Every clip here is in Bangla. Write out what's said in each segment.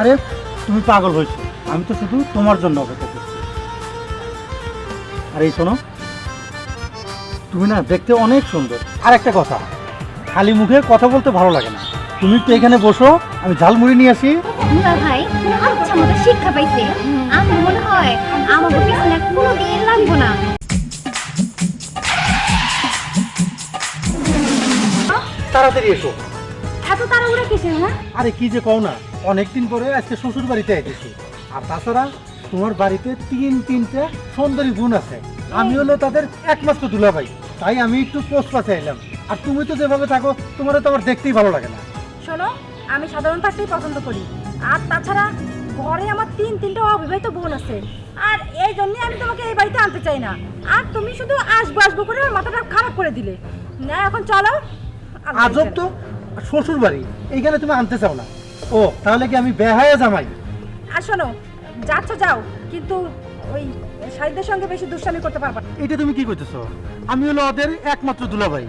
আরে তুমি পাগল হয়েছো। আমি তো শুধু তোমার জন্য অপেক্ষা করছি। আর এই শোনো। তুমি না দেখতে অনেক সুন্দর। আর একটা কথা খালি মুখে কথা বলতে ভালো লাগে না। তুমি তো এখানে বসো আমি ঝালমুড়ি নিয়ে আসি। দুলা ভাই আচ্ছা মতো শিক্ষা পাইছে। আমার মনে হয় আমাকে পিছনে কোনো দিন লাগবো না। তাড়াতাড়ি এসো। এত তাড়াহুড়া কিসে হ্যাঁ? আরে কি যে কও না। অনেকদিন পরে আজকে শ্বশুর বাড়িতে আইতেছি। আর তাছাড়া তোমার বাড়িতে তিন তিনটা সুন্দরী বোন আছে। আমি হলো তাদের একমাত্র দুলাভাই। তাই আমি একটু পোস্ট পাশে এলাম। আর তুমি তো যেভাবে থাকো তোমার তো আমার দেখতেই ভালো লাগে না। শোনো আমি সাধারণ থাকতেই পছন্দ করি। আর তাছাড়া ঘরে আমার তিন তিনটা অবিবাহিত বোন আছে। আর এই জন্যই আমি তোমাকে এই বাড়িতে আনতে চাই না। আর তুমি শুধু আসব আসব করে আমার মাথাটা খারাপ করে দিলে। না এখন চলো। আজব তো শ্বশুর বাড়ি এইখানে তুমি আনতে চাও না। ও তাহলে কি আমি বেহায়া জামাই? আর শোনো যাচ্ছ যাও কিন্তু ওই শাড়িদের সঙ্গে বেশি দুষ্টামি করতে পারবা না। এটা তুমি কি করতেছো? আমি হলো ওদের একমাত্র দুলাভাই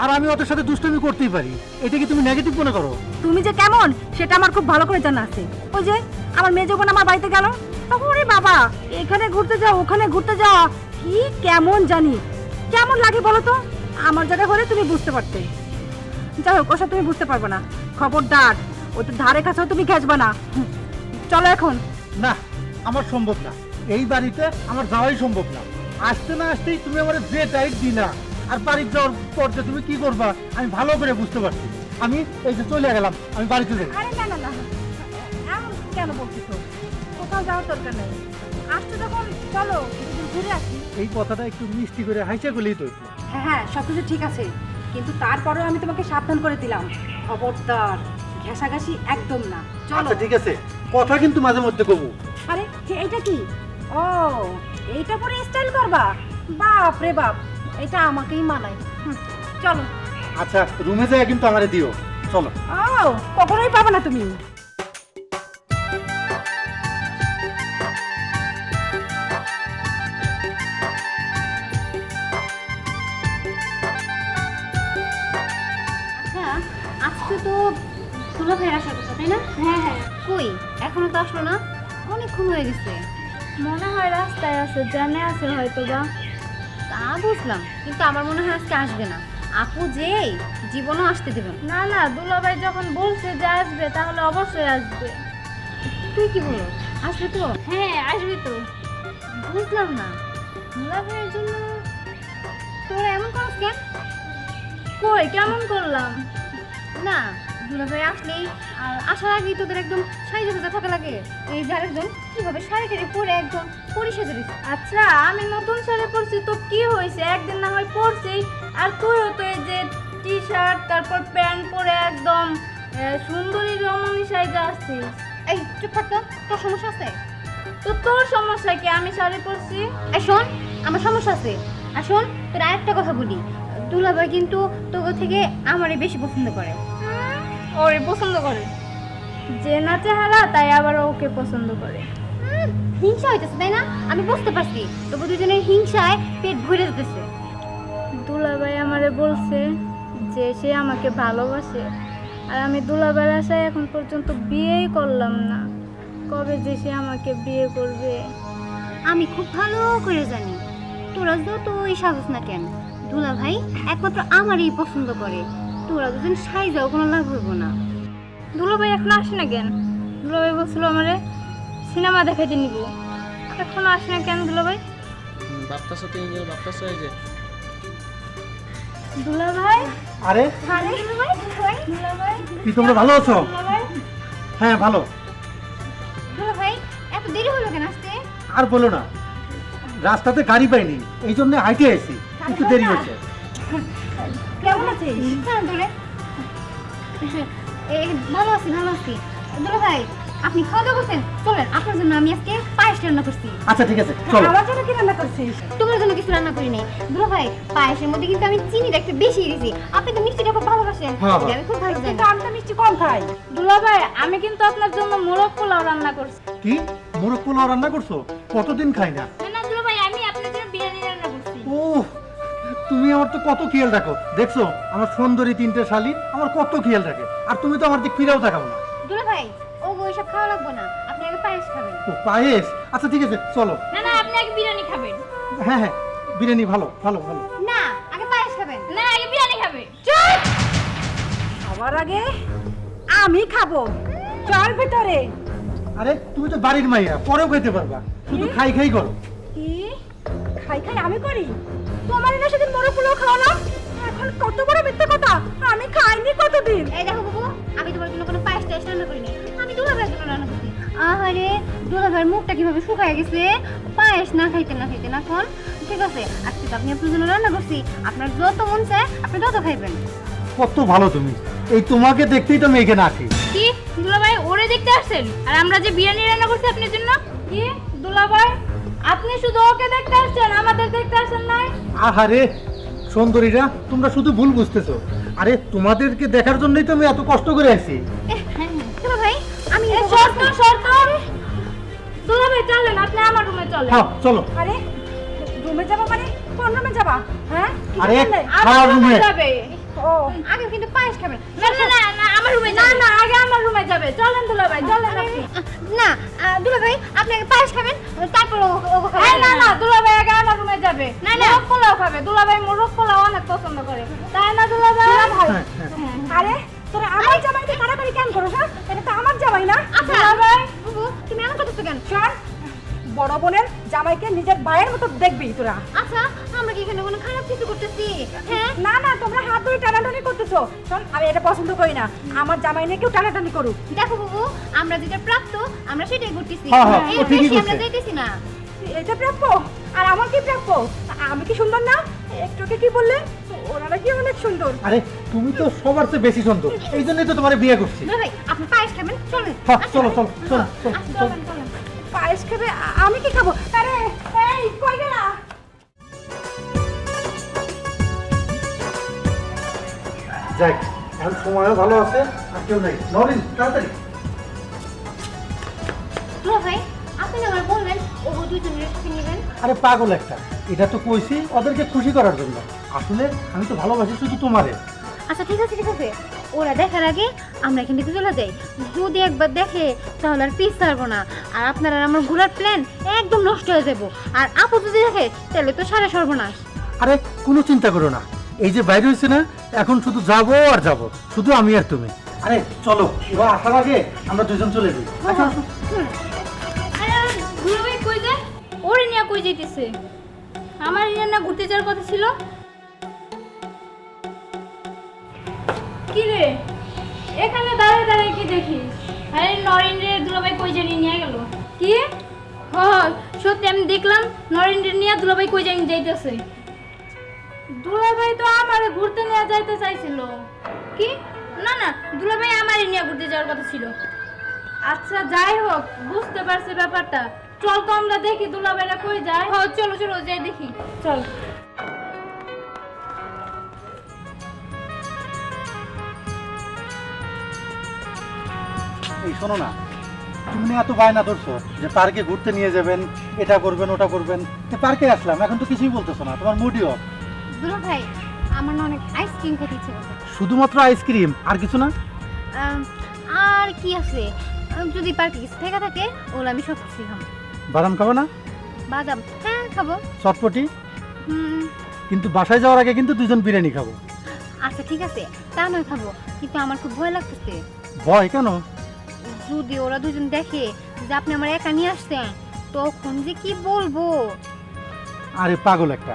আর আমি ওদের সাথে দুষ্টামি করতেই পারি। এটা কি তুমি নেগেটিভ মনে করো? তুমি যে কেমন সেটা আমার খুব ভালো করে জানা আছে। ওই যে আমার মেয়ে যখন আমার বাড়িতে গেল তখন ওরে বাবা এখানে ঘুরতে যাও ওখানে ঘুরতে যাও কি কেমন জানি। কেমন লাগে বলো তো? আমার জায়গা হলে তুমি বুঝতে পারতে। যাই হোক ওসব তুমি বুঝতে পারবে না। খবরদার। ওদের ধারে কাছেও তুমি ঘেঁচবা না। চলো এখন। না আমার সম্ভব না। এই বাড়িতে আমার যাওয়াই সম্ভব না। আসতে না আসতেই তুমি আমার যে টাইট দি না আর বাড়ি যাওয়ার পর যে তুমি কি করবা আমি ভালো করে বুঝতে পারছি। আমি এই যে চলে গেলাম আমি বাড়িতে যাই। আরে না না কেন বলছিস কোথাও যাওয়ার দরকার নেই। আসছো যখন চলো ঘুরে আসি। এই কথাটা একটু মিষ্টি করে হাইসে গেলেই তো হ্যাঁ হ্যাঁ সব কিছু ঠিক আছে। কিন্তু তারপরেও আমি তোমাকে সাবধান করে দিলাম। খবরদার। ঘেঁষাঘাসি একদম না। চলো। আচ্ছা ঠিক আছে। কথা কিন্তু মাঝে মধ্যে কমু। আরে এইটা কি? ও এইটা পরে স্টাইল করবা? বাপ রে বাপ এটা আমাকেই মানায়। হুম, চলো। আচ্ছা রুমে যায় কিন্তু আমারে দিও। চলো। ও কখনোই পাবে না তুমি। ভাইয়ের আসার কথা তাই না? হ্যাঁ হ্যাঁ। কই? এখনও তো আসলো না? অনেকক্ষণ হয়ে গেছে। মনে হয় রাস্তায় আছে জানে আছে হয়তো বা তা বুঝলাম কিন্তু আমার মনে হয় আজকে আসবে না। আপু যেই জীবনও আসতে দেবেন না। না দুলাভাই যখন বলছে যে আসবে তাহলে অবশ্যই আসবে। তুই কি বলো? আসবে তো? হ্যাঁ আসবে তো। বুঝলাম না। দুলা ভাইয়ের জন্য তোরা এমন করস কেন? কই কেমন করলাম? না দুলা ভাই আসলেই আর আসার আগেই তোদের একদম সাইজে সাজা থাকা লাগে। এই যে আরেকজন কীভাবে শাড়ি টাড়ি পরে একদম পরিষেজে দিচ্ছে আচ্ছা আমি নতুন শাড়ি পরছি তো কি হয়েছে? একদিন না হয় পরছি আর তুইও তো এই যে টি শার্ট তারপর প্যান্ট পরে একদম সুন্দরী রমণী সাইজে আসছিস। এই চুপ থাকতো তোর সমস্যা আছে? তো তোর সমস্যা কি আমি শাড়ি পরছি? শোন আমার সমস্যা আছে। আর শোন তোর আরেকটা কথা বলি। দুলাভাই কিন্তু তোকে থেকে আমারই বেশি পছন্দ করে। ওরে পছন্দ করে। যে না চেহারা তাই আবার ওকে পছন্দ করে। হিংসা হইতেছে তাই না? আমি বুঝতে পারছি। তবু দুজনের হিংসায় পেট ভরে যেতেছে। দুলাভাই আমারে বলছে যে সে আমাকে ভালোবাসে। আর আমি দুলাভাইয়ের আশায় এখন পর্যন্ত বিয়েই করলাম না। কবে যে সে আমাকে বিয়ে করবে। আমি খুব ভালো করে জানি। তোরা যতই সাজস না কেন দুলা ভাই একমাত্র আমারই পছন্দ করে। তোরা দুজন সাই যাও কোনো লাভ হইব না। দুলাভাই এখন আসে না কেন? দুলাভাই বলছিল আমারে সিনেমা দেখাইতে নিব। এখনও আসে না কেন দুলাভাই? বাপ্তাসা তো ইঞ্জিনিয়ার বাপ্তাসা এই যে। দুলাভাই? আরে? আরে দুলাভাই? দুলাভাই? কি তোমরা ভালো আছো? হ্যাঁ ভালো। দুলা ভাই এত দেরি হলো কেন আসতে? আর বলো না রাস্তাতে গাড়ি পাইনি এই জন্য হাইটে এসেছি একটু দেরি হয়েছে। কেমন আছিস? হ্যাঁ দূরে এই ভালো আছি ভালো আছি। দুলা ভাই আপনি খাওয়া দাওয়া করছেন? চলেন আপনার জন্য আমি আজকে পায়েস রান্না করছি। আচ্ছা ঠিক আছে চলো। আমার জন্য কি রান্না করছিস? তোমার জন্য কিছু রান্না করি নাই। দুলা ভাই পায়েসের মধ্যে কিন্তু আমি চিনিটা একটু বেশি দিয়েছি আপনি তো মিষ্টিটা খুব ভালোবাসেন হ্যাঁ, আমি খুব ভালো কিন্তু আমি তো মিষ্টি কম খাই। দুলাভাই আমি কিন্তু আপনার জন্য মোরগ পোলাও রান্না করছি। কি? মোরগ পোলাও রান্না করছ? কতদিন খাই না তুমি আমার তো কত খেয়াল রাখো। দেখছ আমার সুন্দরী তিনটে শালি আমার কত খেয়াল রাখে। আর তুমি তো আমার দিক ফিরেও তাকাও না। দুলা ভাই ও গো এসব খাওয়া লাগবে না। আপনি আগে পায়েস খাবেন। ও পায়েস? আচ্ছা ঠিক আছে চলো। না না আপনি আগে বিরিয়ানি খাবেন। হ্যাঁ হ্যাঁ বিরিয়ানি ভালো ভালো ভালো। না আগে পায়েস খাবেন। না আগে বিরিয়ানি খাবে সবার আগে আমি খাব। চল ভিতরে। আরে তুমি তো বাড়ির মাইয়া পরেও খেতে পারবা। শুধু খাই খাই করো। কি? খাই খাই আমি করি? তোমার না সেদিন পোলাও খাওয়ালাম এখন কত বড় মিথ্যে কথা? আমি খাইনি কতদিন? এই দেখো বাবু আমি তোমার জন্য কোনো পায়েস টায়েস রান্না করিনি। আমি দুলাভাইয়ের জন্য রান্না করছি আহারে দুলাভাইয়ের মুখটা কীভাবে শুকায় গেছে? পায়েস না খাইতে না খাইতে না এখন ঠিক আছে আজকে তো আপনি আপনার জন্য রান্না করছি। আপনার যত মন চায় আপনি তত খাইবেন। কত ভালো তুমি। এই তোমাকে দেখতেই তো আমি এখানে আসি কি? দুলাভাই ওরে দেখতে আসছেন? আর আমরা যে বিরিয়ানি রান্না করছি আপনার জন্য? কি? দুলাভাই? আপনি শুধু ওকে দেখতে আসছেন আমাদের দেখতে আসেন নাই। আহারে সুন্দরীরা তোমরা শুধু ভুল বুঝতেছো। আরে তোমাদেরকে দেখার জন্যই তো আমি এত কষ্ট করে আসি দুলাভাই আমি এ শর্ত শর্ত দুলাভাই চলেন আপনি আমার রুমে চলেন। হ্যাঁ চলো। আরে রুমে যাব মানে? কোন রুমে যাবা? হ্যাঁ? আরে? খাওয়ার রুমে যাবে। ও আগে কিন্তু পায়েস খাবেন না। না না না আমার রুমে না না আগে আমার রুমে যাবে। চলেন দুলাভাই চলেন আপনি। না আহ, দুলাভাই আপনি আগে পায়েস খাবেন তারপর ও ও এই না না দুলাভাই আগে আমার রুমে যাবে। না না। মোরগ পোলাও খাবে। দুলাভাই মোরগ পোলাও অনেক পছন্দ করে। তাই না দুলাভাই হ্যাঁ, হ্যাঁ। আরে তোরা আমার জামাইকে কাড়াকাড়ি কেন করো হ্যাঁ? এটা তো আমার জামাই না। আচ্ছা। দুলাভাই বাবু তুমি এমন করতেছো কেন? শোন বড় বোনের জামাইকে নিজের ভাইয়ের মতো দেখবি তোরা। আচ্ছা আমরা কি এখানে কোনো খারাপ কিছু করতেছি? হ্যাঁ? না না তোমরা হাত ধরে টানাটানি করতেছো। শোন আমি এটা পছন্দ করি না। আমার জামাই নিয়ে কেউ টানাটানি করুক। দেখো বাবু আমরা যেটা প্রাপ্ত আমরা সেটাই করতেছি। হ্যাঁ, হ্যাঁ, এর ও ঠিকই বেশি আমরা। যাইতেছি না। এটা প্রাপ্য? আর আমার কি প্রাপ্য? আমি কি সুন্দর না? একটুকে কি বললে? ওনারা কি অনেক সুন্দর। আরে তুমি তো সবার চেয়ে বেশি সুন্দর। এই জন্যই তো তোমার বিয়ে করছি। দুলাভাই আপনি পায়েস খাবেন চলেন। হ্যাঁ চলো চলো চলো চলো আচ্ছা, চলো। চলেন চলেন। পায়েস খাবে? আমি কি খাব? আরে এই কই গেলা? যাই এখন সময়ও ভালো আছে আর কেউ নাই। নরিন তাড়াতাড়ি। দুলাভাই আপনি আমার বললেন ও দুজন রেসিপি নেবেন। আরে পাগল একটা এটা তো কইছি ওদেরকে খুশি করার জন্য। আসলে আমি তো ভালোবাসি শুধু তোমারে। আচ্ছা ঠিক আছে ঠিক আছে। ওরা দেখার আগে আমরা এখান থেকে চলে যাই। যদি একবার দেখে তাহলে আর পিস ছাড়বো না। আর আপনার আমার ঘোরার প্ল্যান একদম নষ্ট হয়ে যাব। আর আপু যদি দেখে তাহলে তো সারা সর্বনাশ। আরে কোনো চিন্তা করো না। এই যে বাইরে হয়েছে না এখন শুধু যাব আর যাব। শুধু আমি আর তুমি। আরে চলো এবার আসার আগে আমরা দুজন চলে যাই। আচ্ছা ওরে নিয়ে কই যাইতেছে? আমার নিয়ে না ঘুরতে যাওয়ার কথা ছিল। কি রে এখানে দাঁড়িয়ে দাঁড়িয়ে কি দেখিস? আরে নরেন্দ্রের দুলাভাই কই জানি নিয়ে গেল। কি? হয় সত্যি আমি দেখলাম নরেন্দ্রের নিয়ে দুলাভাই কই জানি যাইতেছে। দুলাভাই তো আমারে ঘুরতে নিয়ে যাইতে চাইছিল। কি? না না দুলাভাই আমারই নিয়ে ঘুরতে যাওয়ার কথা ছিল। আচ্ছা যাই হোক বুঝতে পারছি ব্যাপারটা। চল তো আমরা দেখি দুলাভাইরা কই যায়। হ্যাঁ চলো চলো যাই দেখি। চল। এই শোনো না। তুমি এত বায়না ধরছো যে পার্কে ঘুরতে নিয়ে যাবেন এটা করবেন ওটা করবেন। তো পার্কে আসলাম এখন তো কিছুই বলতেছো না তোমার মুডিও দুলাভাই আমার না অনেক আইসক্রিম খেতে ইচ্ছে করছে। শুধুমাত্র আইসক্রিম আর কিছু না? আর কি আছে? যদি পার্কে কিছু থেকে থাকে ওগুলো আমি সব কিছু খাব। বাদাম খাব না? বাদাম হ্যাঁ খাব। চটপটি? কিন্তু বাসায় যাওয়ার আগে কিন্তু দুজন বিরিয়ানি খাব। আচ্ছা ঠিক আছে তা নয় খাব কিন্তু আমার খুব ভয় লাগতেছে। ভয় কেন? যদি ওরা দুজন দেখে যে আপনি আমার একা নিয়ে আসছেন তখন যে কি বলব? আরে পাগল একটা।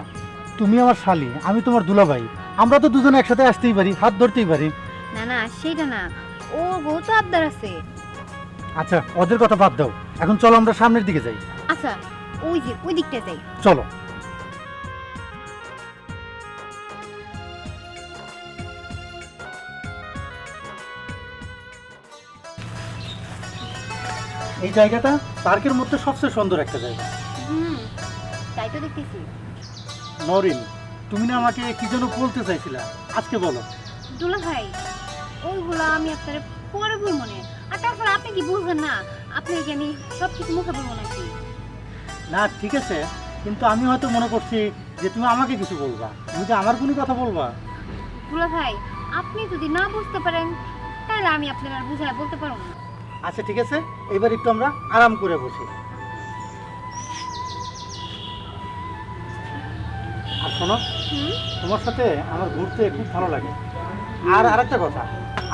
তুমি আমার শালি আমি তোমার দুলাভাই। আমরা তো দুজন একসাথে আসতেই পারি হাত ধরতেই পারি। না না সেটা না। ও গো তো আবদার আছে। আচ্ছা ওদের কথা বাদ দাও। এখন চলো আমরা সামনের দিকে যাই। আচ্ছা ওই যে ওই দিকটা যাই। চলো। এই জায়গাটা পার্কের মধ্যে সবচেয়ে সুন্দর একটা জায়গা। হুম তাই তো দেখতেছি। নরিন তুমি না আমাকে কি যেন বলতে চাইছিলা? আজকে বলো। দুলা ভাই ওইগুলো আমি আপনার পরে বলব না। আর তারপর আপনি কি বুঝবেন না আপনাকে আমি সব কিছু মুখে বলব নাকি? না ঠিক আছে কিন্তু আমি হয়তো মনে করছি যে তুমি আমাকে কিছু বলবা। তুমি কি আমার কোনো কথা বলবা? দুলা ভাই আপনি যদি না বুঝতে পারেন তাহলে আমি আপনার আর বুঝায় বলতে পারব না। আচ্ছা ঠিক আছে? এবার একটু আমরা আরাম করে বসি। আর শোনো তোমার সাথে আমার ঘুরতে খুব ভালো লাগে। আর আরেকটা কথা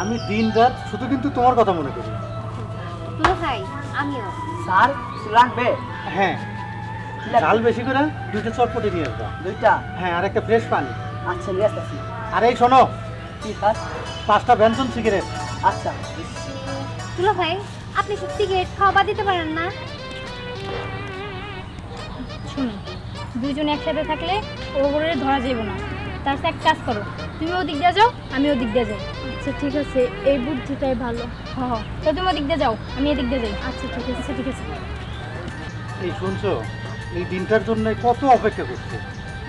আমি দিন রাত শুধু কিন্তু তোমার কথা মনে করি। আমিও। স্যার লাগবে হ্যাঁ। ঝাল বেশি করে দুইটা চটপটি নিয়ে আসবা। দুইটা? হ্যাঁ আর একটা ফ্রেশ পানি। আচ্ছা নিয়ে আসতেছি। আর এই শোনো কি স্যার? পাঁচটা ব্যঞ্জন সিগারেট আচ্ছা। দুলা ভাই আপনি সব সিগারেট খাওয়া বাদ দিতে পারেন না? শুনুন দুজন একসাথে থাকলে ওগুলো ধরা যাইব না। তার সাথে এক কাজ করো তুমি ওদিক দিয়ে যাও আমি ওদিক দিয়ে যাই। আচ্ছা ঠিক আছে এই বুদ্ধিটাই ভালো। হ্যাঁ হ্যাঁ তো তুমি ওদিক দিয়ে যাও আমি এদিক দিয়ে যাই। আচ্ছা ঠিক আছে। ঠিক আছে। এই শুনছো এই দিনটার জন্য কত অপেক্ষা করছে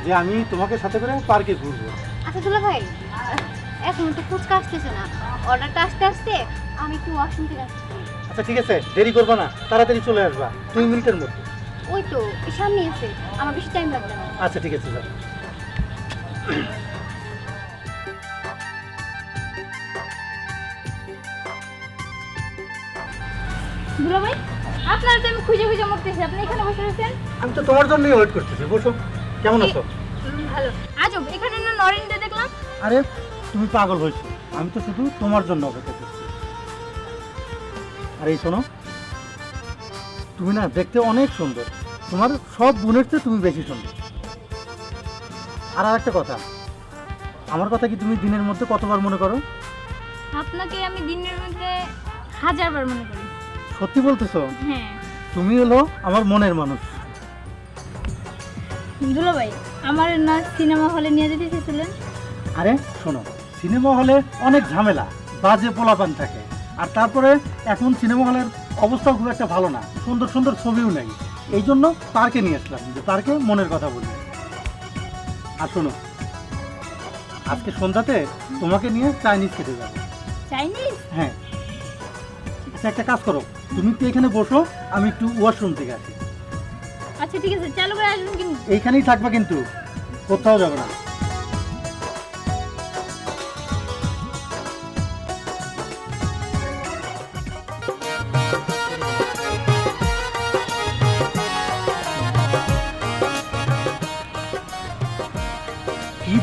যে আমি তোমাকে সাথে করে পার্কে ঘুরবো? আচ্ছা দুলা ভাই এখন তো ফুচকা আসতেছে না। অর্ডারটা আসতে আসতে আমি একটু ওয়াশরুম থেকে আসছি। আচ্ছা ঠিক আছে দেরি করবা না তাড়াতাড়ি চলে আসবা দুই মিনিটের মধ্যে। ওই তো সামনে আছে আমার বেশি টাইম লাগবে না। আচ্ছা ঠিক আছে যাও। দুলা ভাই আপনার তো আমি খুঁজে খুঁজে মরতেছি আপনি এখানে বসে রয়েছেন? আমি তো তোমার জন্যই ওয়েট করতেছি বসো। কেমন আছো? ভালো। আজব এখানে না নরেন্দ্র দেখলাম? আরে তুমি পাগল হয়েছো। আমি তো শুধু তোমার জন্য অপেক্ষা করছি। আর এই শোনো তুমি না দেখতে অনেক সুন্দর। তোমার সব গুণের চেয়ে তুমি বেশি সুন্দর। আর আরেকটা কথা আমার কথা কি তুমি দিনের মধ্যে কতবার মনে করো? আপনাকে আমি দিনের মধ্যে হাজারবার মনে করি। সত্যি বলতেছো? হ্যাঁ। তুমি হলো আমার মনের মানুষ। দুলা ভাই আমার না সিনেমা হলে নিয়ে যেতে চেয়েছিলেন? আরে শোনো সিনেমা হলে অনেক ঝামেলা বাজে পোলাপান থাকে। আর তারপরে এখন সিনেমা হলের অবস্থাও খুব একটা ভালো না। সুন্দর সুন্দর ছবিও নেই। এই জন্য পার্কে নিয়ে আসলাম যে পার্কে মনের কথা বলি। আর শোনো আজকে সন্ধ্যাতে তোমাকে নিয়ে চাইনিজ খেতে যাব। চাইনিজ? হ্যাঁ। আচ্ছা একটা কাজ করো তুমি তো এখানে বসো আমি একটু ওয়াশরুম থেকে আসি। আচ্ছা ঠিক আছে চালু করে আসবেন কিন্তু। এইখানেই থাকবে কিন্তু কোথাও যাবে না।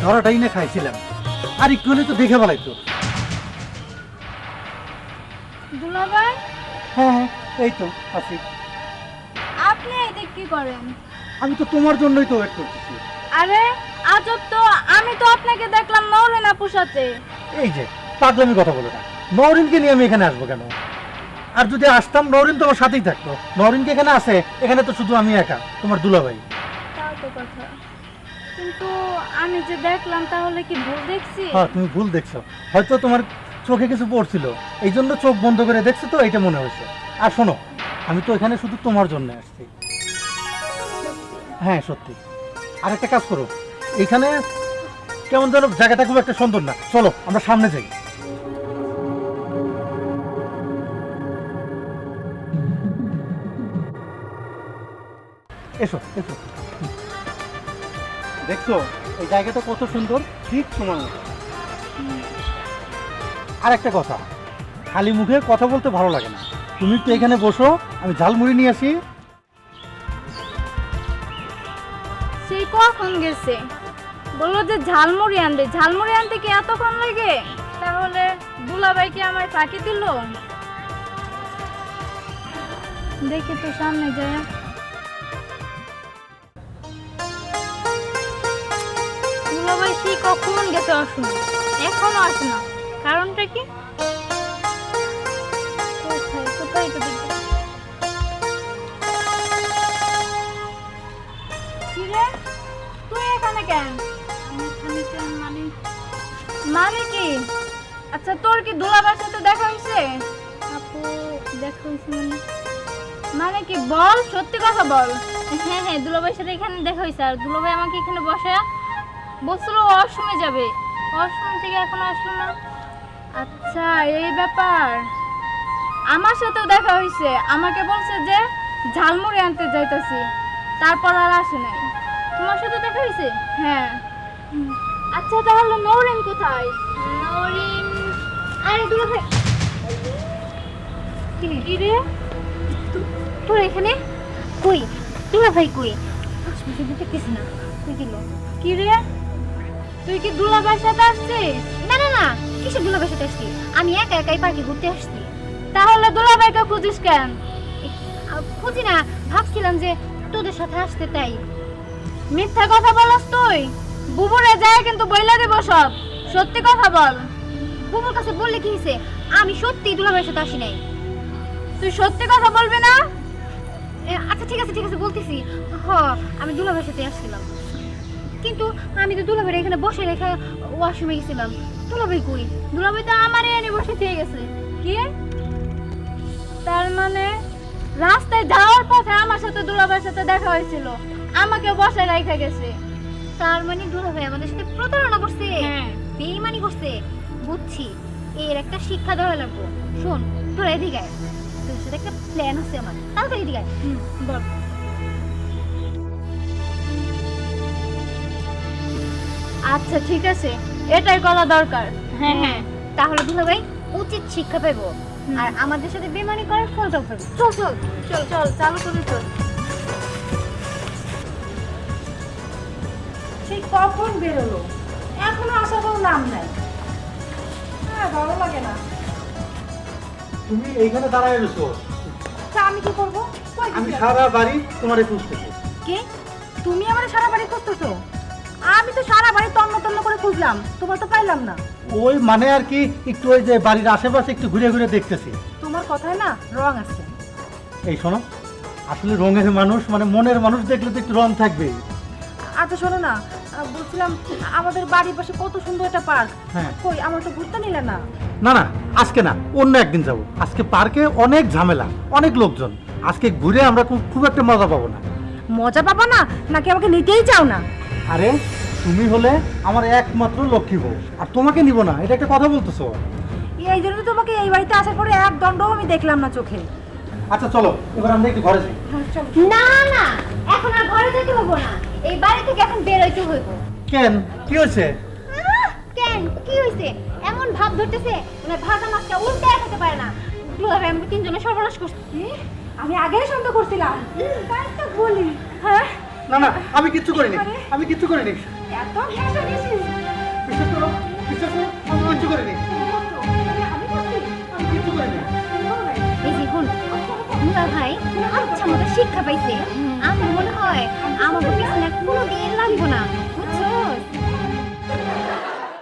ধরাটাই না খাইছিলাম। আর একটু হলে তো দেখে বলাইতো হ্যাঁ হ্যাঁ এই তো আছি। আপনি এদিক কি করেন? আমি তো তোমার জন্যই তো ওয়েট করতেছি। আরে আজব তো আমি তো আপনাকে দেখলাম নরেন আপুর সাথে। এই যে পাগলামি কথা বলো না। নিয়ে আমি এখানে আসব কেন? আর যদি আসতাম নরিন তোমার সাথেই থাকতো। নরিনকে এখানে আসে এখানে তো শুধু আমি একা তোমার দুলাভাই। তাও তো কথা। কিন্তু আমি যে দেখলাম, তাহলে কি ভুল দেখছি? হ্যাঁ তুমি ভুল দেখছ। হয়তো তোমার চোখে কিছু পড়ছিল। এই জন্য চোখ বন্ধ করে দেখছ তো, এইটা মনে হয়েছে। আর শোনো, আমি তো এখানে শুধু তোমার জন্য আসছি। হ্যাঁ সত্যি। আর একটা কাজ করো। এখানে কেমন যেন জায়গাটা খুব একটা সুন্দর না। চলো, আমরা সামনে যাই। এসো এসো। দেখছ? এই জায়গাটা কত সুন্দর, ঠিক মতো। আর একটা কথা, খালি মুখে কথা বলতে ভালো লাগে না। তুমি একটু এখানে বসো, আমি ঝালমুড়ি নিয়ে আসি। সেই কখন গেছে? বলল যে ঝালমুড়ি আনবে। ঝালমুড়ি আনতে কি এতক্ষণ লাগে? তাহলে দুলাভাই কি আমায় ফাঁকি দিল দেখি তো সামনে যায়। সেই কখন গেছে অসুন এখনও আসে না। কারণটা কি? কোথায়? এখানে কেন? মানে? মানে কি? আচ্ছা তোর কি দুলাবার সাথে দেখা হয়েছে? আপু, দেখা মানে? মানে কি? বল, সত্যি কথা বল। হ্যাঁ হ্যাঁ দুলাভাইয়ের সাথে এখানে দেখা হয়েছে। আর দুলাভাই আমাকে এখানে বসে বলছিল অসময়ে যাবে। অসময় থেকে এখনও আসলো না। আচ্ছা এই ব্যাপার। আমার সাথেও দেখা হয়েছে আমাকে বলছে যে ঝালমুড়ি আনতে যাইতাছি। তারপর আর আসে নাই। তোমার সাথে দেখা হয়েছে হ্যাঁ। আচ্ছা তাহলে নৌরিন কোথায়? নৌরিন আরে ভাই কি রে? তোর এখানে? কই? দুলা ভাই কই? আশপাশে দেখতেছি না। কই গেল? কি রে? তুই কি দুলাভাইয়ের সাথে আসছিস? না না না, কিসের দুলা সাথে আসছি? আমি একা একাই পার্কে ঘুরতে আসছি। তাহলে দুলাভাইকে খুঁজিস কেন? খুঁজি না, ভাবছিলাম যে তোদের সাথে আসতে তাই মিথ্যা কথা বলস তুই? বুবুরে যায় কিন্তু বইলা দেব সব। সত্যি কথা বল। বুবুর কাছে বললে কি হয়েছে? আমি সত্যি দুলা ভাইয়ের সাথে আসি নাই। তুই সত্যি কথা বলবি না? আচ্ছা ঠিক আছে ঠিক আছে, বলতেছি। হ, আমি দুলা ভাইয়ের সাথে আসছিলাম। কিন্তু আমি তো দুলা ভাইয়ের এখানে বসে রেখে ওয়াশরুমে গেছিলাম। দুলা ভাই কই? দুলাভাই তো আমারে এনে বসে থেকে গেছে। কি? তার মানে রাস্তায় যাওয়ার পথে আমার সাথে দুলাভাইয়ের সাথে দেখা হয়েছিল। আমাকে বসে রেখে গেছে। তার মানে দুলা ভাই আমাদের সাথে প্রতারণা করছে? হ্যাঁ। বেইমানি করছে? বুঝছি। এর একটা শিক্ষা দেওয়া লাগবো। শোন তোরা এদিকে তোর সাথে একটা প্ল্যান আছে আমার। তাড়াতাড়ি এদিকে বল। আচ্ছা ঠিক আছে। এটাই করা দরকার। হ্যাঁ হ্যাঁ। তাহলে দুলা ভাই উচিত শিক্ষা পাবো। আর আমাদের সাথে বেমানি করার ফলটাও পাবো চল চল চল চল চালু করে চল। সেই কখন বেরোলো? এখনও আসার কোনো নাম নাই। হ্যাঁ ভালো লাগে না। তুমি এইখানে দাঁড়ায় রয়েছো। তা আমি কি করব? কই আমি? সারা বাড়ি তোমারে খুঁজতেছি। কে? তুমি আমার সারা বাড়ি খুঁজতেছো? আমি তো সারা বাড়ি তন্ন তন্ন করে খুঁজলাম তোমার তো পাইলাম না। ওই মানে আর কি একটু ওই যে বাড়ির আশেপাশে একটু ঘুরে ঘুরে দেখতেছি। তোমার কথায় না রং আছে এই শোনো আসলে রঙের মানুষ মানে মনের মানুষ দেখলে তো একটু রং থাকবে। আচ্ছা শোনো না আহ, বলছিলাম আমাদের বাড়ির পাশে কত সুন্দর একটা পার্ক। হ্যাঁ। কই আমার তো ঘুরতে নিলে না। না না আজকে না অন্য একদিন যাব। আজকে পার্কে অনেক ঝামেলা অনেক লোকজন। আজকে ঘুরে আমরা খুব খুব একটা মজা পাবো না। মজা পাবো না নাকি আমাকে নিতেই চাও না? আরে তুমি হলে আমার একমাত্র লক্ষ্মী বউ। আর তোমাকে নিব না এটা একটা কথা বলতেছো। এই জন্য তো তোমাকে এই বাড়িতে আসার পরে এক দণ্ডও আমি দেখলাম না চোখে। আচ্ছা চলো এবার আমরা একটু ঘরে যাই। না না এখন আর ঘরে যেতে হব না। এই বাড়ি থেকে এখন বের হইতে হইব। কেন? কি হয়েছে? কেন? কি হইছে? এমন ভাব ধরতেছে মানে ভাজা মাছটা উল্টে খেতে পারে না। ভাই আমাকে তিনজনে সর্বনাশ করছে। আমি আগেই সন্দেহ করছিলাম। তাই তো বলি। হ্যাঁ? না না আমি কিচ্ছু করিনি আমি কিচ্ছু করিনি। এত বিশ্বাস করো বিশ্বাস করো আমি কিচ্ছু করিনি। আমি করিনি। ভাই আচ্ছা মতো শিক্ষা পাইছে। আমার মনে হয় আমাকে পিছনে কোনো দিন লাগবো না।